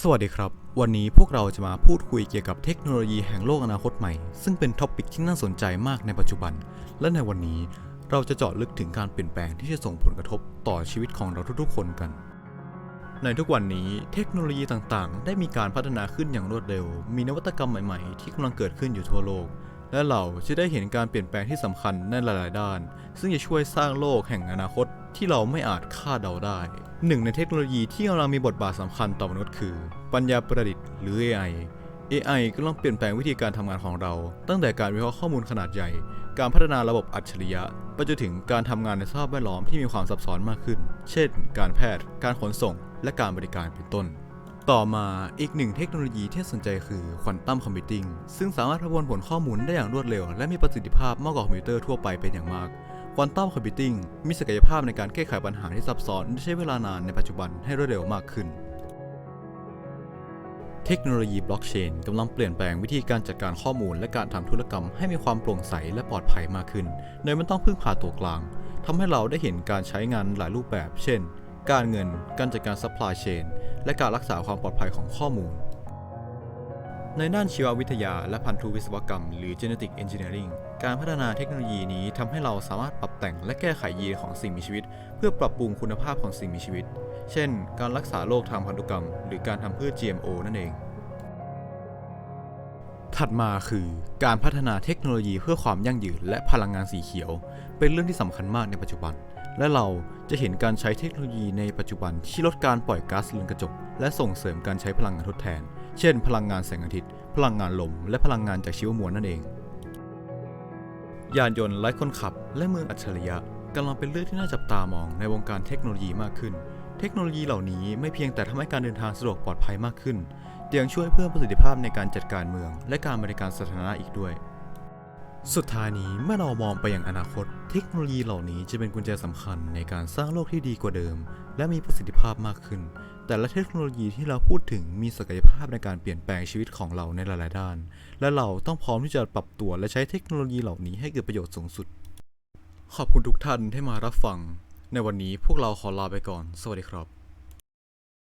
สวัสดีครับ วันนี้พวกเราจะมาพูดคุยเกี่ยวกับเทคโนโลยีแห่งโลกอนาคตใหม่ ซึ่งเป็นท็อปิกที่น่าสนใจมากในปัจจุบัน และในวันนี้เราจะเจาะลึกถึงการเปลี่ยนแปลงที่จะส่งผลกระทบต่อชีวิตของเราทุกๆคนกัน ในทุกวันนี้เทคโนโลยีต่างๆ ได้มีการพัฒนาขึ้นอย่างรวดเร็ว มีนวัตกรรมใหม่ๆ ที่กำลังเกิดขึ้นอยู่ทั่วโลก และเราจะได้เห็นการเปลี่ยนแปลงที่สำคัญในหลาย ๆ ด้าน ซึ่งจะช่วยสร้างโลกแห่งอนาคตที่เราไม่อาจคาดเดาได้หนึ่งในเทคโนโลยีที่กำลังมีบทบาทสำคัญต่อมนุษย์คือ ปัญญาประดิษฐ์หรือ AI AI กำลังเปลี่ยนแปลงวิธีการทำงานของเรา ตั้งแต่การวิเคราะห์ข้อมูลขนาดใหญ่ การพัฒนาระบบอัจฉริยะไปจนถึงการทำงานในสภาพแวดล้อมที่มีความซับซ้อนมากขึ้น เช่น การแพทย์ การขนส่ง และการบริการเป็นต้น ต่อมาอีกหนึ่งเทคโนโลยีที่น่าสนใจคือควอนตัมคอมพิวติ้งซึ่งสามารถประมวลผลข้อมูลได้อย่างรวดเร็ว และมีประสิทธิภาพมากกว่าคอมพิวเตอร์ทั่วไปเป็นอย่างมากควอนตัมคอมพิวติ้งมีศักยภาพในการแก้ไขปัญหาที่ซับซ้อนและใช้เวลานานในปัจจุบันให้รวดเร็วมากขึ้น เทคโนโลยีบล็อกเชนกำลังเปลี่ยนแปลงวิธีการจัดการข้อมูลและการทำธุรกรรมให้มีความโปร่งใสและปลอดภัยมากขึ้น โดยไม่ต้องพึ่งพาตัวกลางทำให้เราได้เห็นการใช้งานหลายรูปแบบ เช่น การเงิน การจัดการ supply chain และการรักษาความปลอดภัยของข้อมูล ในด้านชีววิทยาและพันธุวิศวกรรม หรือ genetic engineering การพัฒนาเทคโนโลยีนี้ทำให้เราสามารถปรับแต่งและแก้ไขยีนของสิ่งมีชีวิต เพื่อปรับปรุงคุณภาพของสิ่งมีชีวิต เช่น การรักษาโรคทางพันธุกรรม หรือการทำพืช GMO นั่นเอง ถัดมาคือการพัฒนาเทคโนโลยีเพื่อความยั่งยืนและพลังงานสีเขียว เป็นเรื่องที่สำคัญมากในปัจจุบัน และเราจะเห็นการใช้เทคโนโลยีในปัจจุบันที่ลดการปล่อยก๊าซเรือนกระจก และส่งเสริมการใช้พลังงานทดแทน เช่น พลังงานแสงอาทิตย์ พลังงานลม และพลังงานจากชีวมวลนั่นเอง ยานยนต์ไร้คนขับ และเมืองอัจฉริยะกำลังเป็นเรื่องที่น่าจับตามองในวงการเทคโนโลยีมากขึ้น เทคโนโลยีเหล่านี้ไม่เพียงแต่ทำให้การเดินทางสะดวกปลอดภัยมากขึ้น แต่ยังช่วยเพิ่มประสิทธิภาพในการจัดการเมือง และการบริการสาธารณะอีกด้วย สุดท้ายนี้เมื่อเรามองไปอย่างอนาคต เทคโนโลยีเหล่านี้จะเป็นกุญแจสำคัญในการสร้างโลกที่ดีกว่าเดิม และมีประสิทธิภาพมากขึ้น แต่ละเทคโนโลยีที่เราพูดถึงมีศักยภาพในการเปลี่ยนแปลงชีวิตของเราในหลาย ๆ ด้าน และเราต้องพร้อมที่จะปรับตัวและใช้เทคโนโลยีเหล่านี้ให้เกิดประโยชน์สูงสุด ขอบคุณทุกท่านที่มารับฟัง ในวันนี้พวกเราขอลาไปก่อน สวัสดีครับ